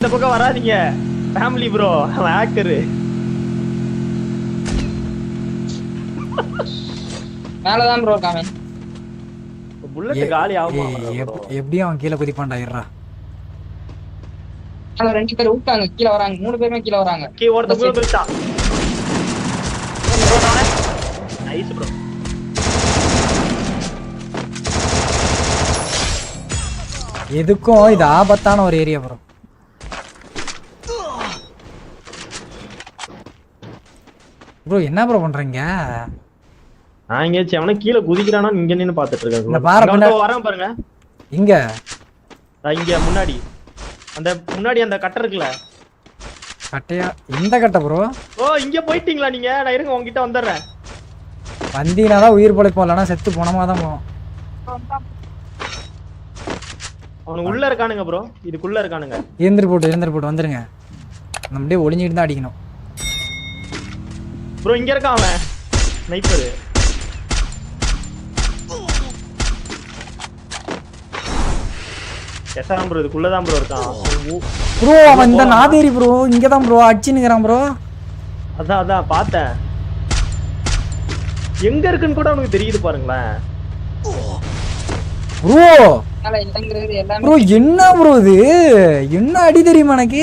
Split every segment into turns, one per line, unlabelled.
இந்த பக்கம் வராதீங்க. ஃபேமிலி ப்ரோ அவன் ஹேக்கரு
மேலதான் ப்ரோ இருக்கான் அவன்.
புல்லட் காலி ஆகுமா
எப்படியும் அவன் கீழே குதிப்பான்டா இருடா.
மேல ரெண்டு பேர் விட்டாங்க கீழே வராங்க. மூணு பேருமே கீழே வராங்க.
கீ ஒருத்த கூட பிரிச்சா நைஸ் ப்ரோ
எதுக்கும் இது ஆபத்தான ஒரு ஏரியா ப்ரோ ப்ரோ என்ன ப்ரோ பண்றீங்க?
நான் எங்கேயாச்சும் அவன கீழே குதிக்கிறானா இங்க நின்னு பாத்துட்டு இருக்கேன் வரான் பாருங்க.
இங்க.
இங்க முன்னாடி. அந்த முன்னாடி அந்த கட்டை இருக்குல்ல.
கட்டையா? இந்த கட்டை ப்ரோ
ஓ இங்க போயிட்டீங்களா நீங்க? நான் இருங்க உங்ககிட்ட வந்துடுறேன்.
வந்தீங்கன்னா தான் உயிர் பிழைப்போம் இல்லைன்னா செத்து போனமா தான் போவோம்
அவனுக்கு உள்ள இருக்கானுங்க ப்ரோ இதுக்குள்ள இருக்கானுங்க.
இருந்துட்டு போட்டு இருந்துட்டு போட்டு வந்துருங்க. நம்ம அப்படியே ஒளிஞ்சிட்டு தான் அடிக்கணும்.
ப்ரோ இங்க இருக்கான் அவன். ஸ்னைப்பரு எஸ்ஆர்எம் ப்ரோ இதுக்குள்ளதான் ப்ரோ இருக்கான்.
ப்ரோ அவன் இந்த நாதேரி ப்ரோ இங்க தான் ப்ரோ அடிச்சுன்னுக்கிறான் ப்ரோ
அதான் அதான் பார்த்தேன். எங்க இருக்குன்னு கூட அவனுக்கு தெரியுது பாருங்களேன்.
ப்ரோ ப்ரோ என்ன ப்ரோ இது? என்ன அடி தெரியுமா எனக்கு?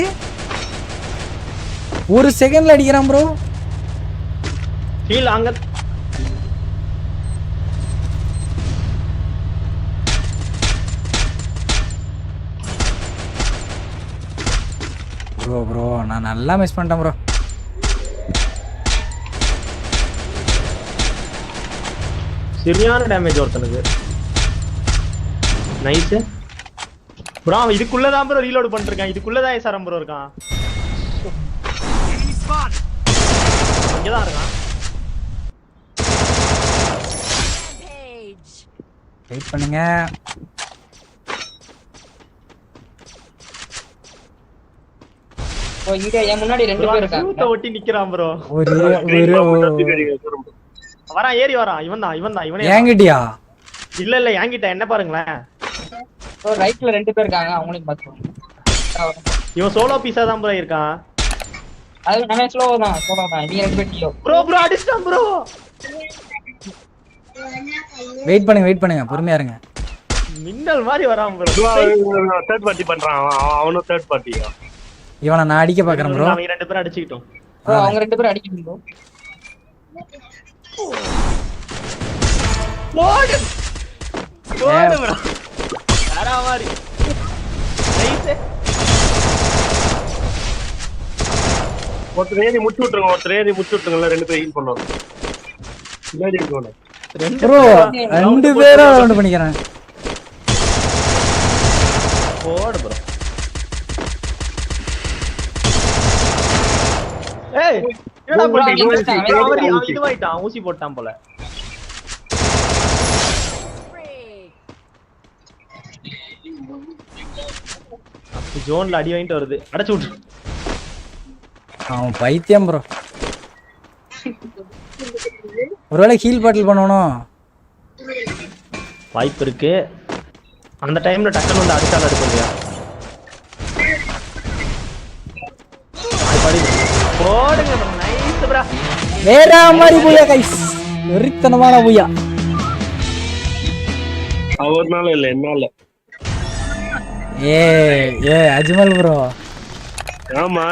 ஒரு செகண்ட்ல அடிக்கிறான் ப்ரோ
ஃபீல் அங்க
ப்ரோ ப்ரோ நான் நல்லா மிஸ் பண்ணிட்டேன் ப்ரோ
சரியான டேமேஜ் ஒருத்தனுக்கு. நைஸ் ப்ரோ அவன் இதுக்குள்ளதான் ப்ரோ ரீலோட் பண்ணிருக்கான். இதுக்குள்ளதான் எஸ்ஆர்எம் ப்ரோ இருக்கான். இங்கதான் இருக்கான்.
வெயிட் பண்ணுங்க.
இப்போ இங்க என் முன்னாடி ரெண்டு
Bro,
பேர் இருக்காங்க.
ஒட்டி நிக்கிறான்
ஒரு ஒரு
வரான் ஏறி வரான். இவன் தான் இவன் தான் இவனே
ஏங்கிட்டியா
இல்ல இல்ல என்கிட்ட என்ன பாருங்களேன்.
ரைட்ல ரெண்டு பேர் இருக்காங்க. அவங்களையும் பார்த்துக்கோங்க
இவன் சோலோ பீஸா தான் ப்ரோ இருக்கான்.
அது நம்ம ஸ்லோ தான் ஸ்லோ தான். நீங்க ரெண்டு பேர்
ப்ரோ ப்ரோ அடிச்சிட்டான் ப்ரோ
வெயிட் பண்ணுங்க வெயிட் பண்ணுங்க. பொறுமையா இருங்க.
மின்னல் மாதிரி வரான் ப்ரோ
தேர்ட் பார்ட்டி பண்றான். அவன். அவன் அவனும் தேர்ட் பார்ட்டியா
இவனை நான் அடிக்க பாக்குறேன் ப்ரோ
அவங்க ரெண்டு பேரும் அடிச்சுக்கிட்டோம்.
அவங்க ரெண்டு பேரும் அடிக்கணும்.
போடு போடு ப்ரோ வேற மாதிரி? நைஸ்
ஒருத்தர் ஏறி முடிச்சு விட்டுருங்க ஒருத்தர் ஏறி முடிச்சு விட்டுருங்கல்ல ரெண்டு பேரும் ஹீல் பண்ணுவாங்க பின்னாடி இருக்கணும்
ப்ரோ ரெண்டு பேரும் ரவுண்ட் பண்ணிக்கிறேன்.
போடு ப்ரோ ஏய் என்னடா அவன் இதுவாயிட்டான் ஊசி போட்டான் போல. ஜோன்ல அடி வாங்கிட்டு வருது. அடைச்சு விட்டு
அவன் பைத்தியம் ப்ரோ ஒருவேளை ஹீல் பாட்டில் பண்ணணும்
வாய்ப்பு இருக்கு. அந்த டைம்ல டக்குன்னு வந்து அடிச்சாலும் அடிக்கும் இல்லையா. போடுங்க நைஸ் ப்ரா
வேற மாதிரி புய்யா கைஸ் வெறித்தனமான புய்யா.
அவர்னால இல்ல என்னால.
ஏ ஏ அஜ்மல் ப்ரோ
ஆமா.